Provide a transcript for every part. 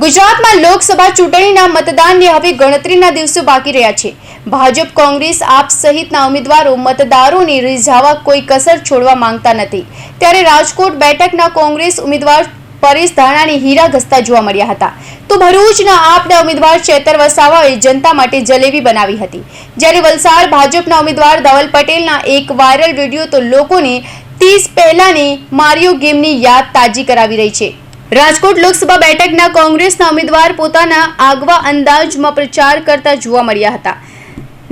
ગુજરાતમાં લોકસભા ચૂંટણીના મતદાનને હવે ગણતરીના દિવસો બાકી રહ્યા છે. ભાજપ, કોંગ્રેસ, આપ સહિતના ઉમેદવારો મતદારોને રીઝાવા કોઈ કસર છોડવા માંગતા નથી. ત્યારે રાજકોટ બેઠકના કોંગ્રેસ ઉમેદવાર પરેશ ધાણાની હીરા ઘસતા જોવા મળ્યા હતા. તો ભરૂચના આપના ઉમેદવાર ચેતર વસાવાએ જનતા માટે જલેબી બનાવી હતી. જ્યારે વલસાડ ભાજપના ઉમેદવાર ધવલ પટેલના એક વાયરલ વીડિયો તો લોકોને તીસ પહેલાની મારિયો ગેમની યાદ તાજી કરાવી રહી છે. રાજકોટ લોકસભા બેઠકના કોંગ્રેસના ઉમેદવાર પોતાના આગવા અંદાજમાં પ્રચાર કરતા જોવા મળ્યા હતા.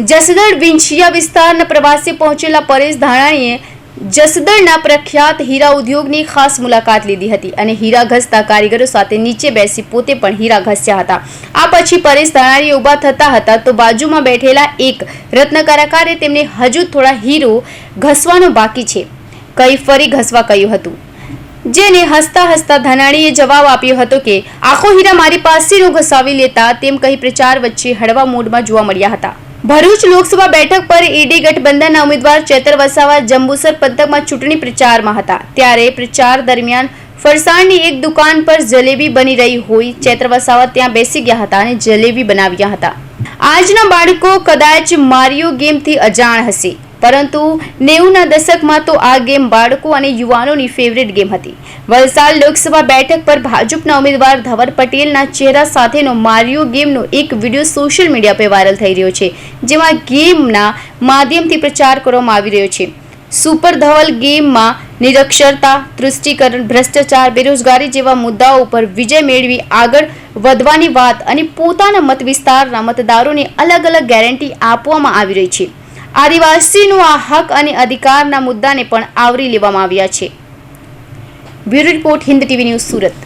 જસદણ વિંછિયા વિસ્તારના પ્રવાસે પહોંચેલા પરેશ ધાણાણીએ જસદણના પ્રખ્યાત હીરા ઉદ્યોગની ખાસ મુલાકાત લીધી હતી અને હીરા ઘસતા કારીગરો સાથે નીચે બેસી પોતે પણ હીરા ઘસ્યા હતા. આ પછી પરેશ ધાણાણીએ ઊભા થતા હતા તો બાજુમાં બેઠેલા એક રત્ન કલાકારે તેમને હજુ થોડા હીરો ઘસવાનો બાકી છે. કઈ ફરી ઘસવા કહ્યું હતું. જેને હસતા હસતા ધનાણીએ જવાબ આપ્યો હતો કે, આખો હીરા મારી પાસેનો ઘસાવી લેતા તેમ કહી પ્રચાર વચ્ચે હળવા મૂડમાં જોવા મળ્યા હતા. ભરૂચ લોકસભા બેઠક પર ઈડી ગઠબંધનના ઉમેદવાર ચેતર વસાવા જંબુસર પંથકમાં ચૂંટણી પ્રચારમાં હતા. ત્યારે પ્રચાર દરમિયાન ફરસાણની એક દુકાન પર જલેબી બની રહી હોય, ચેતર વસાવા ત્યાં બેસી ગયા હતા અને જલેબી બનાવ્યા હતા. આજના બાળકો કદાચ મારિયો ગેમથી અજાણ હશે. પરંતુ નેવુંના દશકમાં તો આ ગેમ બાળકો અને યુવાનોની ફેવરેટ ગેમ હતી. વલસાડ લોકસભા બેઠક પર ભાજપના ઉમેદવાર ધવર પટેલના ચહેરા સાથેનો મારિયો ગેમનો એક વીડિયો સોશિયલ મીડિયા પર વાયરલ થઈ રહ્યો છે, જેમાં ગેમના માધ્યમથી પ્રચાર કરવામાં આવી રહ્યો છે. સુપર ધવલ ગેમમાં નિરક્ષરતા, તૃષ્ટિકરણ, ભ્રષ્ટાચાર, બેરોજગારી જેવા મુદ્દાઓ ઉપર વિજય મેળવી આગળ વધવાની વાત અને પોતાના મત વિસ્તારના મતદારોને અલગ અલગ ગેરંટી આપવામાં આવી રહી છે. આદિવાસીનો આ હક અને અધિકારના મુદ્દાને પણ આવરી લેવામાં આવ્યા છે. Bureau report Hind TV news Surat.